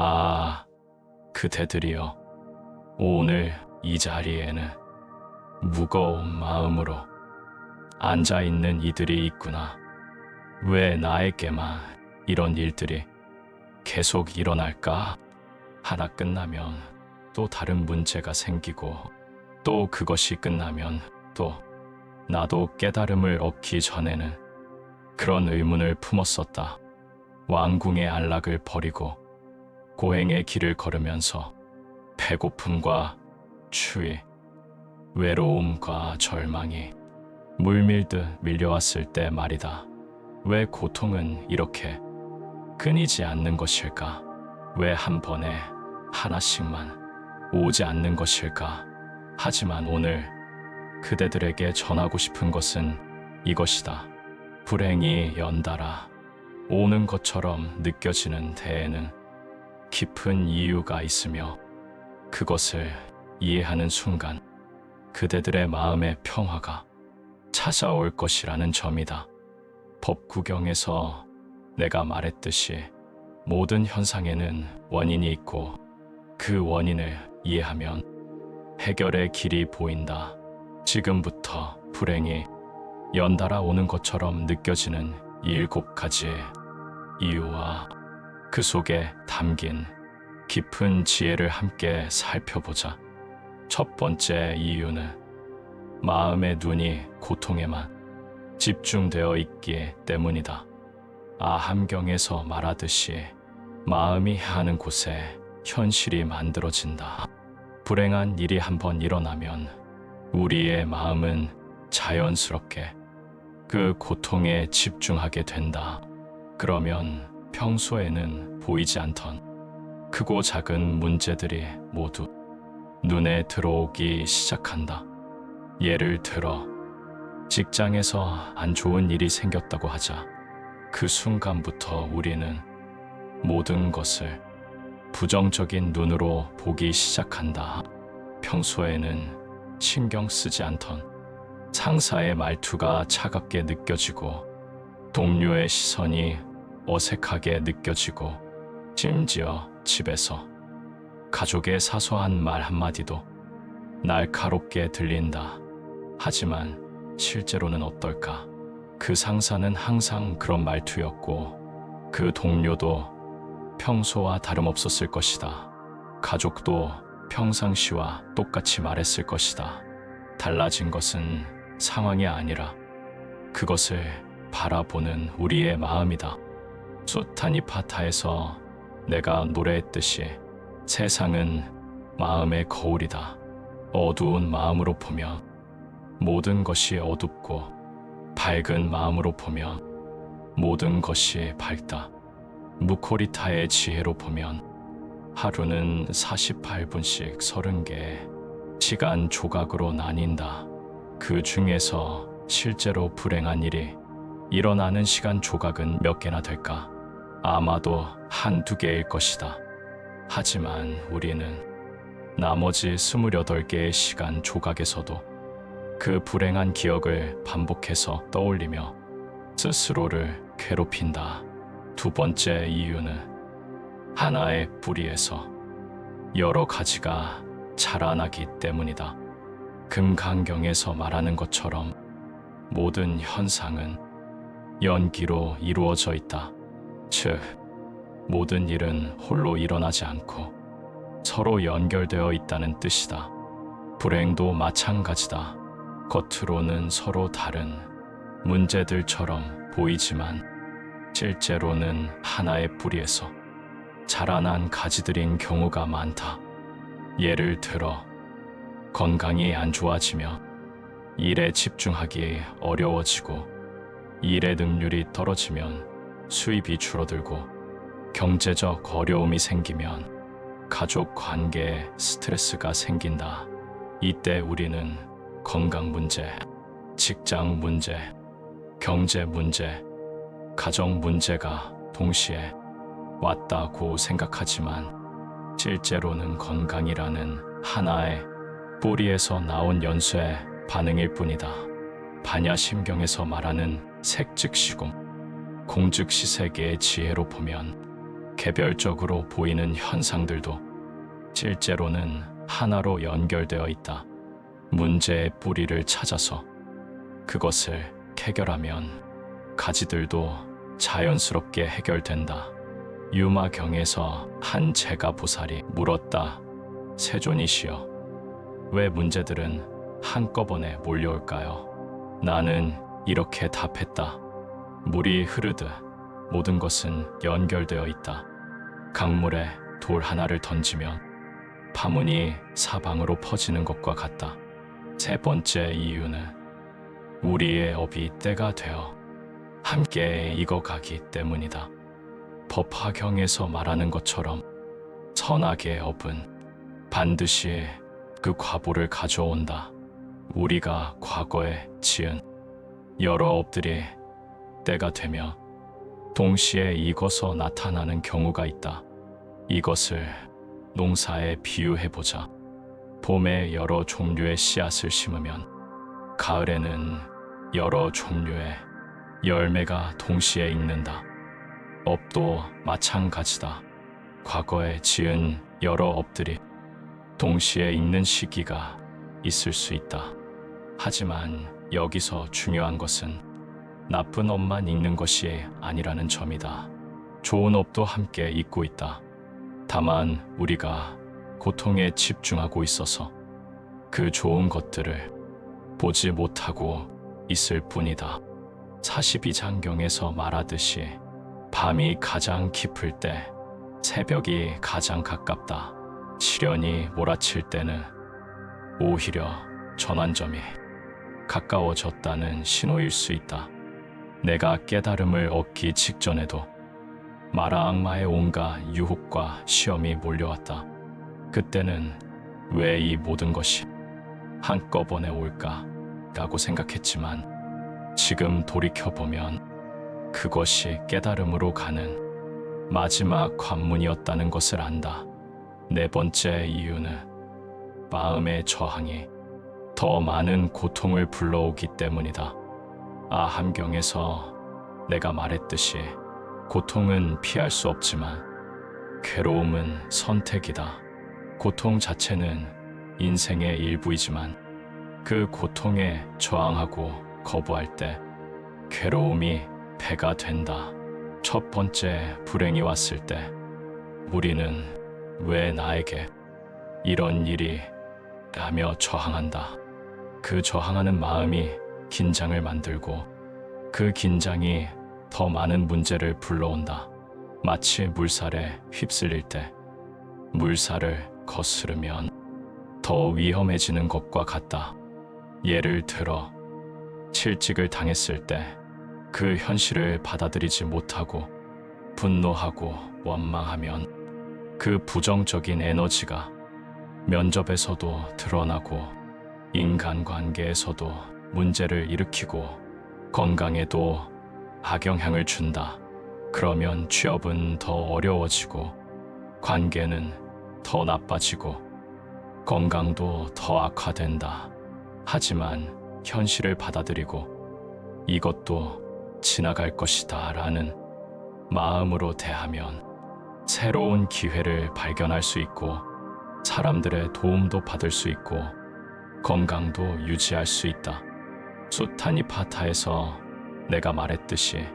아, 그대들이여. 오늘 이 자리에는 무거운 마음으로 앉아 있는 이들이 있구나. 왜 나에게만 이런 일들이 계속 일어날까? 하나 끝나면 또 다른 문제가 생기고 또 그것이 끝나면 또 나도 깨달음을 얻기 전에는 그런 의문을 품었었다. 왕궁의 안락을 버리고 고행의 길을 걸으면서 배고픔과 추위, 외로움과 절망이 물밀듯 밀려왔을 때 말이다. 왜 고통은 이렇게 끊이지 않는 것일까? 왜 한 번에 하나씩만 오지 않는 것일까? 하지만 오늘 그대들에게 전하고 싶은 것은 이것이다. 불행이 연달아 오는 것처럼 느껴지는 데에는 깊은 이유가 있으며 그것을 이해하는 순간 그대들의 마음의 평화가 찾아올 것이라는 점이다. 법구경에서 내가 말했듯이 모든 현상에는 원인이 있고 그 원인을 이해하면 해결의 길이 보인다. 지금부터 불행이 연달아 오는 것처럼 느껴지는 일곱 가지의 이유와 그 속에 담긴 깊은 지혜를 함께 살펴보자. 첫 번째 이유는 마음의 눈이 고통에만 집중되어 있기 때문이다. 아함경에서 말하듯이 마음이 향하는 곳에 현실이 만들어진다. 불행한 일이 한번 일어나면 우리의 마음은 자연스럽게 그 고통에 집중하게 된다. 그러면 평소에는 보이지 않던 크고 작은 문제들이 모두 눈에 들어오기 시작한다. 예를 들어, 직장에서 안 좋은 일이 생겼다고 하자. 그 순간부터 우리는 모든 것을 부정적인 눈으로 보기 시작한다. 평소에는 신경 쓰지 않던 상사의 말투가 차갑게 느껴지고 동료의 시선이 어색하게 느껴지고 심지어 집에서 가족의 사소한 말 한마디도 날카롭게 들린다. 하지만 실제로는 어떨까? 그 상사는 항상 그런 말투였고 그 동료도 평소와 다름없었을 것이다. 가족도 평상시와 똑같이 말했을 것이다. 달라진 것은 상황이 아니라 그것을 바라보는 우리의 마음이다. 수타니 파타에서 내가 노래했듯이 세상은 마음의 거울이다. 어두운 마음으로 보면 모든 것이 어둡고 밝은 마음으로 보면 모든 것이 밝다. 무코리타의 지혜로 보면 하루는 48분씩 30개 시간 조각으로 나뉜다. 그 중에서 실제로 불행한 일이 일어나는 시간 조각은 몇 개나 될까? 아마도 한두 개일 것이다. 하지만 우리는 나머지 28개의 시간 조각에서도 그 불행한 기억을 반복해서 떠올리며 스스로를 괴롭힌다. 두 번째 이유는 하나의 뿌리에서 여러 가지가 자라나기 때문이다. 금강경에서 말하는 것처럼 모든 현상은 연기로 이루어져 있다. 즉, 모든 일은 홀로 일어나지 않고 서로 연결되어 있다는 뜻이다. 불행도 마찬가지다. 겉으로는 서로 다른 문제들처럼 보이지만 실제로는 하나의 뿌리에서 자라난 가지들인 경우가 많다. 예를 들어 건강이 안 좋아지면 일에 집중하기 어려워지고 일의 능률이 떨어지면 수입이 줄어들고 경제적 어려움이 생기면 가족 관계에 스트레스가 생긴다. 이때 우리는 건강 문제, 직장 문제, 경제 문제, 가정 문제가 동시에 왔다고 생각하지만 실제로는 건강이라는 하나의 뿌리에서 나온 연쇄 반응일 뿐이다. 반야심경에서 말하는 색즉시공, 공즉시 세계의 지혜로 보면 개별적으로 보이는 현상들도 실제로는 하나로 연결되어 있다. 문제의 뿌리를 찾아서 그것을 해결하면 가지들도 자연스럽게 해결된다. 유마경에서 한 제가 보살이 물었다. 세존이시여, 왜 문제들은 한꺼번에 몰려올까요? 나는 이렇게 답했다. 물이 흐르듯 모든 것은 연결되어 있다. 강물에 돌 하나를 던지면 파문이 사방으로 퍼지는 것과 같다. 세 번째 이유는 우리의 업이 때가 되어 함께 익어가기 때문이다. 법화경에서 말하는 것처럼 선악의 업은 반드시 그 과보를 가져온다. 우리가 과거에 지은 여러 업들이 때가 되며 동시에 익어서 나타나는 경우가 있다. 이것을 농사에 비유해 보자. 봄에 여러 종류의 씨앗을 심으면 가을에는 여러 종류의 열매가 동시에 익는다. 업도 마찬가지다. 과거에 지은 여러 업들이 동시에 익는 시기가 있을 수 있다. 하지만 여기서 중요한 것은 나쁜 업만 익는 것이 아니라는 점이다. 좋은 업도 함께 익고 있다. 다만 우리가 고통에 집중하고 있어서 그 좋은 것들을 보지 못하고 있을 뿐이다. 42장경에서 말하듯이 밤이 가장 깊을 때 새벽이 가장 가깝다. 시련이 몰아칠 때는 오히려 전환점이 가까워졌다는 신호일 수 있다. 내가 깨달음을 얻기 직전에도 마라 악마의 온갖 유혹과 시험이 몰려왔다. 그때는 왜 이 모든 것이 한꺼번에 올까? 라고 생각했지만 지금 돌이켜보면 그것이 깨달음으로 가는 마지막 관문이었다는 것을 안다. 네 번째 이유는 마음의 저항이 더 많은 고통을 불러오기 때문이다. 아함경에서 내가 말했듯이 고통은 피할 수 없지만 괴로움은 선택이다. 고통 자체는 인생의 일부이지만 그 고통에 저항하고 거부할 때 괴로움이 배가 된다. 첫 번째 불행이 왔을 때 우리는 왜 나에게 이런 일이 라며 저항한다. 그 저항하는 마음이 긴장을 만들고 그 긴장이 더 많은 문제를 불러온다. 마치 물살에 휩쓸릴 때 물살을 거스르면 더 위험해지는 것과 같다. 예를 들어 실직을 당했을 때 그 현실을 받아들이지 못하고 분노하고 원망하면 그 부정적인 에너지가 면접에서도 드러나고 인간관계에서도 문제를 일으키고 건강에도 악영향을 준다. 그러면 취업은 더 어려워지고 관계는 더 나빠지고 건강도 더 악화된다. 하지만 현실을 받아들이고 이것도 지나갈 것이다 라는 마음으로 대하면 새로운 기회를 발견할 수 있고 사람들의 도움도 받을 수 있고 건강도 유지할 수 있다. 수타니 파타에서 내가 말했듯이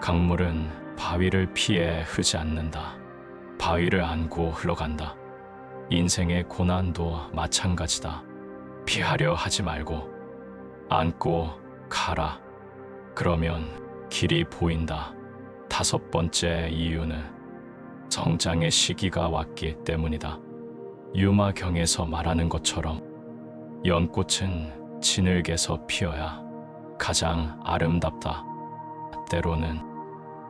강물은 바위를 피해 흐지 않는다. 바위를 안고 흘러간다. 인생의 고난도 마찬가지다. 피하려 하지 말고 안고 가라. 그러면 길이 보인다. 다섯 번째 이유는 성장의 시기가 왔기 때문이다. 유마경에서 말하는 것처럼 연꽃은 진흙에서 피어야 가장 아름답다. 때로는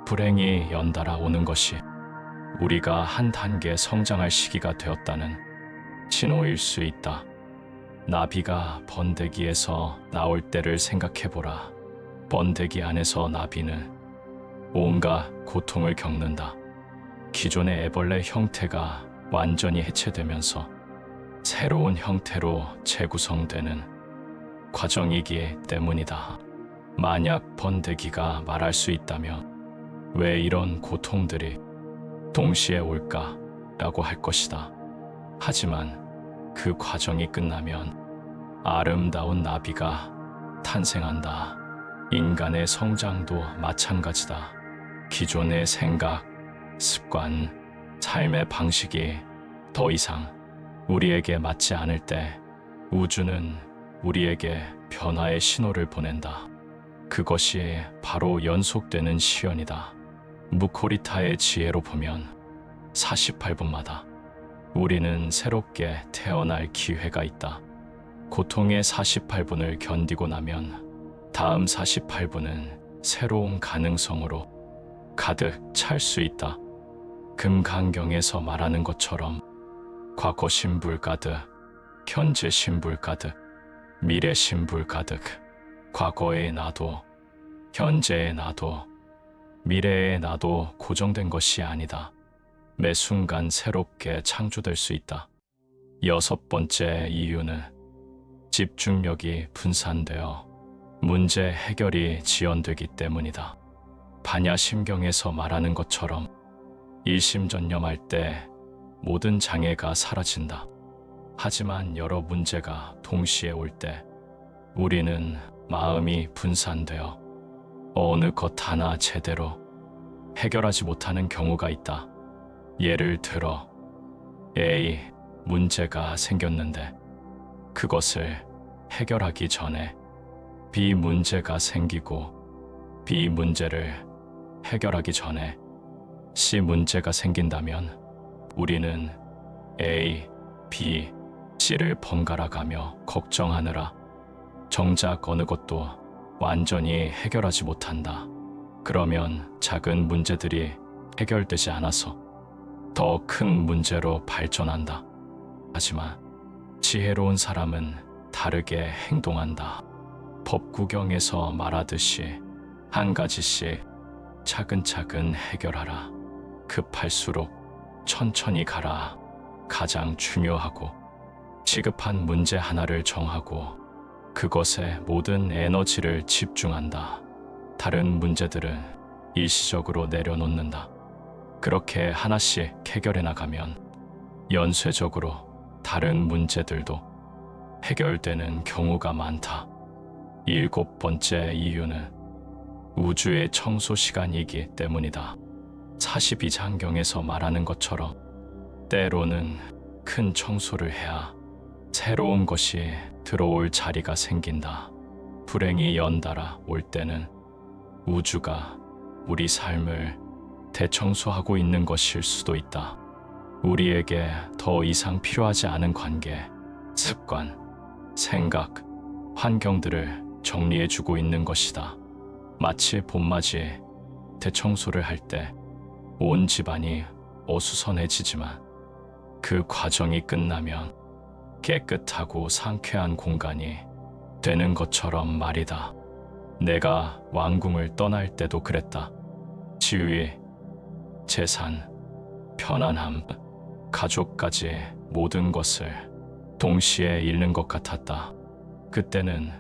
불행이 연달아 오는 것이 우리가 한 단계 성장할 시기가 되었다는 신호일 수 있다. 나비가 번데기에서 나올 때를 생각해보라. 번데기 안에서 나비는 온갖 고통을 겪는다. 기존의 애벌레 형태가 완전히 해체되면서 새로운 형태로 재구성되는 과정이기 때문이다. 만약 번데기가 말할 수 있다면 왜 이런 고통들이 동시에 올까? 라고 할 것이다. 하지만 그 과정이 끝나면 아름다운 나비가 탄생한다. 인간의 성장도 마찬가지다. 기존의 생각, 습관, 삶의 방식이 더 이상 우리에게 맞지 않을 때 우주는 우리에게 변화의 신호를 보낸다. 그것이 바로 연속되는 시연이다. 무코리타의 지혜로 보면 48분마다 우리는 새롭게 태어날 기회가 있다. 고통의 48분을 견디고 나면 다음 48분은 새로운 가능성으로 가득 찰 수 있다. 금강경에서 말하는 것처럼 과거 신불 가득, 현재 신불 가득, 미래 신불 가득, 과거의 나도, 현재의 나도, 미래의 나도 고정된 것이 아니다. 매 순간 새롭게 창조될 수 있다. 여섯 번째 이유는 집중력이 분산되어 문제 해결이 지연되기 때문이다. 반야심경에서 말하는 것처럼 일심전념할 때 모든 장애가 사라진다. 하지만 여러 문제가 동시에 올 때 우리는 마음이 분산되어 어느 것 하나 제대로 해결하지 못하는 경우가 있다. 예를 들어 A 문제가 생겼는데 그것을 해결하기 전에 B 문제가 생기고 B 문제를 해결하기 전에 C 문제가 생긴다면 우리는 A, B, C를 번갈아 가며 걱정하느라 정작 어느 것도 완전히 해결하지 못한다. 그러면 작은 문제들이 해결되지 않아서 더 큰 문제로 발전한다. 하지만 지혜로운 사람은 다르게 행동한다. 법구경에서 말하듯이 한 가지씩 차근차근 해결하라. 급할수록 천천히 가라. 가장 중요하고 시급한 문제 하나를 정하고 그것에 모든 에너지를 집중한다. 다른 문제들은 일시적으로 내려놓는다. 그렇게 하나씩 해결해 나가면 연쇄적으로 다른 문제들도 해결되는 경우가 많다. 일곱 번째 이유는 우주의 청소 시간이기 때문이다. 42장경에서 말하는 것처럼 때로는 큰 청소를 해야 새로운 것이 들어올 자리가 생긴다. 불행이 연달아 올 때는 우주가 우리 삶을 대청소하고 있는 것일 수도 있다. 우리에게 더 이상 필요하지 않은 관계, 습관, 생각, 환경들을 정리해주고 있는 것이다. 마치 봄맞이 대청소를 할 때 온 집안이 어수선해지지만 그 과정이 끝나면 깨끗하고 상쾌한 공간이 되는 것처럼 말이다. 내가 왕궁을 떠날 때도 그랬다. 지위, 재산, 편안함, 가족까지 모든 것을 동시에 잃는 것 같았다. 그때는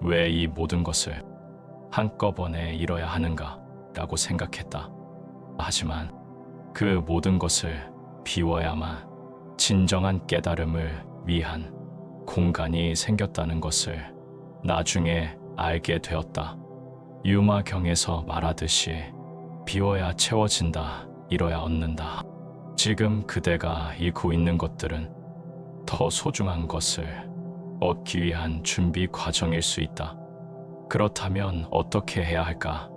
왜 이 모든 것을 한꺼번에 잃어야 하는가 라고 생각했다. 하지만 그 모든 것을 비워야만 진정한 깨달음을 위한 공간이 생겼다는 것을 나중에 알게 되었다. 유마경에서 말하듯이 비워야 채워진다, 잃어야 얻는다. 지금 그대가 잃고 있는 것들은 더 소중한 것을 얻기 위한 준비 과정일 수 있다. 그렇다면 어떻게 해야 할까?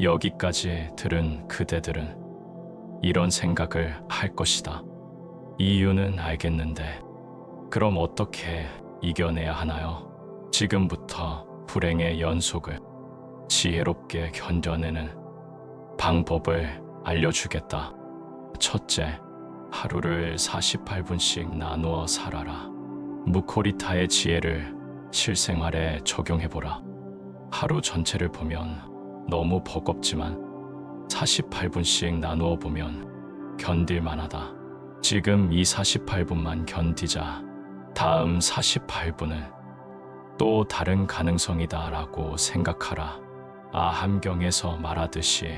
여기까지 들은 그대들은 이런 생각을 할 것이다. 이유는 알겠는데, 그럼 어떻게 이겨내야 하나요? 지금부터 불행의 연속을 지혜롭게 견뎌내는 방법을 알려주겠다. 첫째, 하루를 48분씩 나누어 살아라. 무코리타의 지혜를 실생활에 적용해보라. 하루 전체를 보면 너무 버겁지만 48분씩 나누어 보면 견딜만하다. 지금 이 48분만 견디자. 다음 48분은 또 다른 가능성이다라고 생각하라. 아함경에서 말하듯이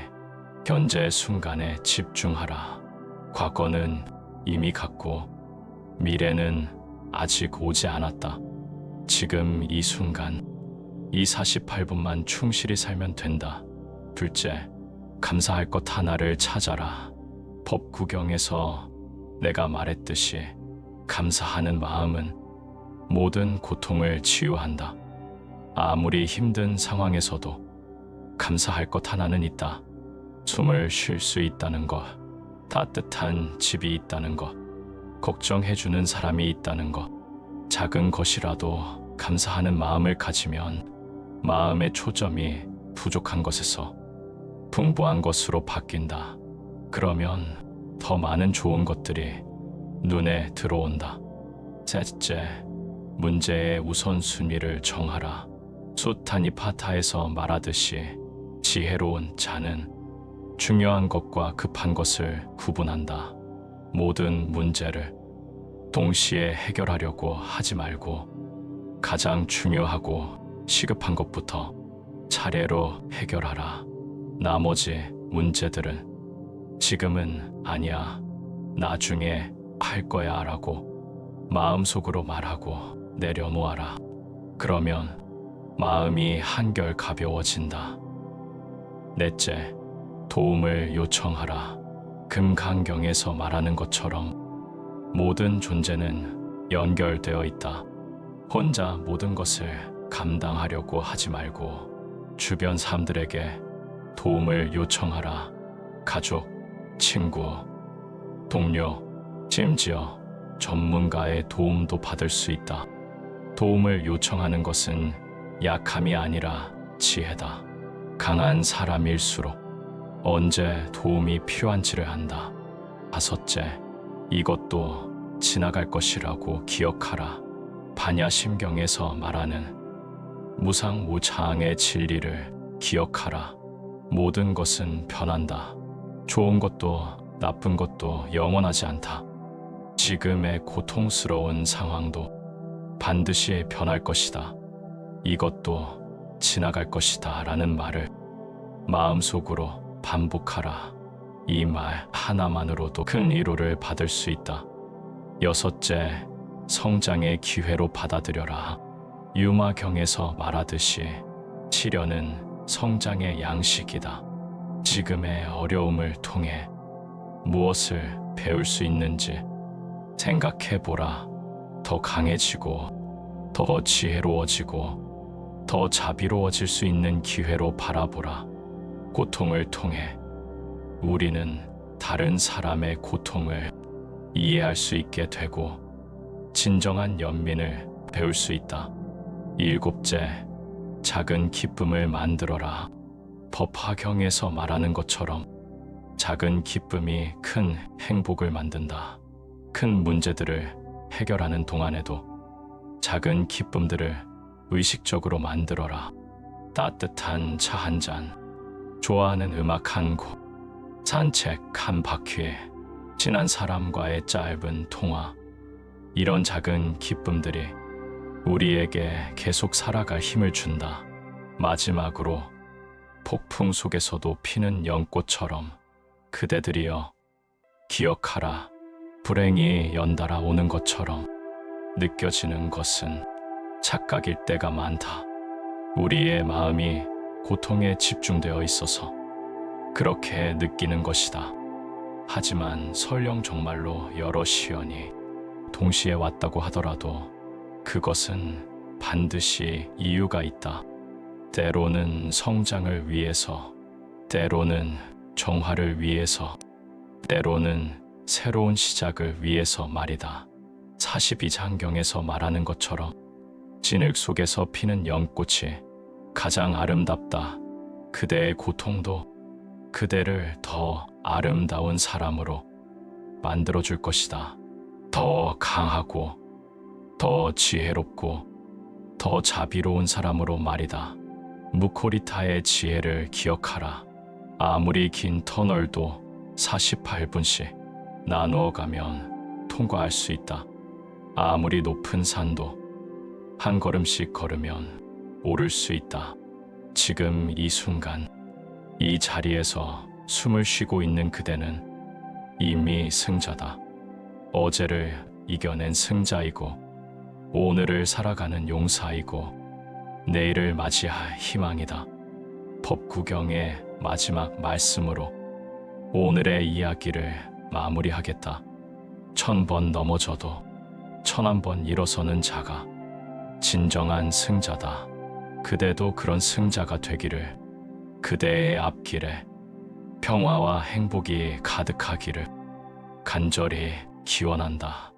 현재 순간에 집중하라. 과거는 이미 갔고 미래는 아직 오지 않았다. 지금 이 순간 이 48분만 충실히 살면 된다. 둘째, 감사할 것 하나를 찾아라. 법 구경에서 내가 말했듯이 감사하는 마음은 모든 고통을 치유한다. 아무리 힘든 상황에서도 감사할 것 하나는 있다. 숨을 쉴 수 있다는 것, 따뜻한 집이 있다는 것, 걱정해주는 사람이 있다는 것, 작은 것이라도 감사하는 마음을 가지면 마음의 초점이 부족한 것에서 풍부한 것으로 바뀐다. 그러면 더 많은 좋은 것들이 눈에 들어온다. 셋째, 문제의 우선순위를 정하라. 수타니 파타에서 말하듯이 지혜로운 자는 중요한 것과 급한 것을 구분한다. 모든 문제를 동시에 해결하려고 하지 말고 가장 중요하고 시급한 것부터 차례로 해결하라. 나머지 문제들은 지금은 아니야. 나중에 할 거야 라고 마음속으로 말하고 내려놓아라. 그러면 마음이 한결 가벼워진다. 넷째, 도움을 요청하라. 금강경에서 말하는 것처럼 모든 존재는 연결되어 있다. 혼자 모든 것을 감당하려고 하지 말고 주변 사람들에게 도움을 요청하라. 가족, 친구, 동료, 심지어 전문가의 도움도 받을 수 있다. 도움을 요청하는 것은 약함이 아니라 지혜다. 강한 사람일수록 언제 도움이 필요한지를 안다. 다섯째, 이것도 지나갈 것이라고 기억하라. 반야심경에서 말하는 무상무창의 진리를 기억하라. 모든 것은 변한다. 좋은 것도 나쁜 것도 영원하지 않다. 지금의 고통스러운 상황도 반드시 변할 것이다. 이것도 지나갈 것이다. 라는 말을 마음속으로 반복하라. 이 말 하나만으로도 큰 위로를 받을 수 있다. 여섯째, 성장의 기회로 받아들여라. 유마경에서 말하듯이 시련은 성장의 양식이다. 지금의 어려움을 통해 무엇을 배울 수 있는지 생각해 보라. 더 강해지고, 더 지혜로워지고, 더 자비로워질 수 있는 기회로 바라보라. 고통을 통해 우리는 다른 사람의 고통을 이해할 수 있게 되고, 진정한 연민을 배울 수 있다. 일곱째, 작은 기쁨을 만들어라. 법화경에서 말하는 것처럼 작은 기쁨이 큰 행복을 만든다. 큰 문제들을 해결하는 동안에도 작은 기쁨들을 의식적으로 만들어라. 따뜻한 차 한 잔, 좋아하는 음악 한 곡, 산책 한 바퀴, 친한 사람과의 짧은 통화. 이런 작은 기쁨들이 우리에게 계속 살아갈 힘을 준다. 마지막으로 폭풍 속에서도 피는 연꽃처럼 그대들이여 기억하라. 불행이 연달아 오는 것처럼 느껴지는 것은 착각일 때가 많다. 우리의 마음이 고통에 집중되어 있어서 그렇게 느끼는 것이다. 하지만 설령 정말로 여러 시연이 동시에 왔다고 하더라도 그것은 반드시 이유가 있다. 때로는 성장을 위해서, 때로는 정화를 위해서, 때로는 새로운 시작을 위해서 말이다. 42장경에서 말하는 것처럼 진흙 속에서 피는 연꽃이 가장 아름답다. 그대의 고통도 그대를 더 아름다운 사람으로 만들어줄 것이다. 더 강하고, 더 지혜롭고, 더 자비로운 사람으로 말이다. 무코리타의 지혜를 기억하라. 아무리 긴 터널도 48분씩 나누어 가면 통과할 수 있다. 아무리 높은 산도 한 걸음씩 걸으면 오를 수 있다. 지금 이 순간, 이 자리에서 숨을 쉬고 있는 그대는 이미 승자다. 어제를 이겨낸 승자이고 오늘을 살아가는 용사이고 내일을 맞이할 희망이다. 법구경의 마지막 말씀으로 오늘의 이야기를 마무리하겠다. 천 번 넘어져도 천한 번 일어서는 자가 진정한 승자다. 그대도 그런 승자가 되기를 그대의 앞길에 평화와 행복이 가득하기를 간절히 기원한다.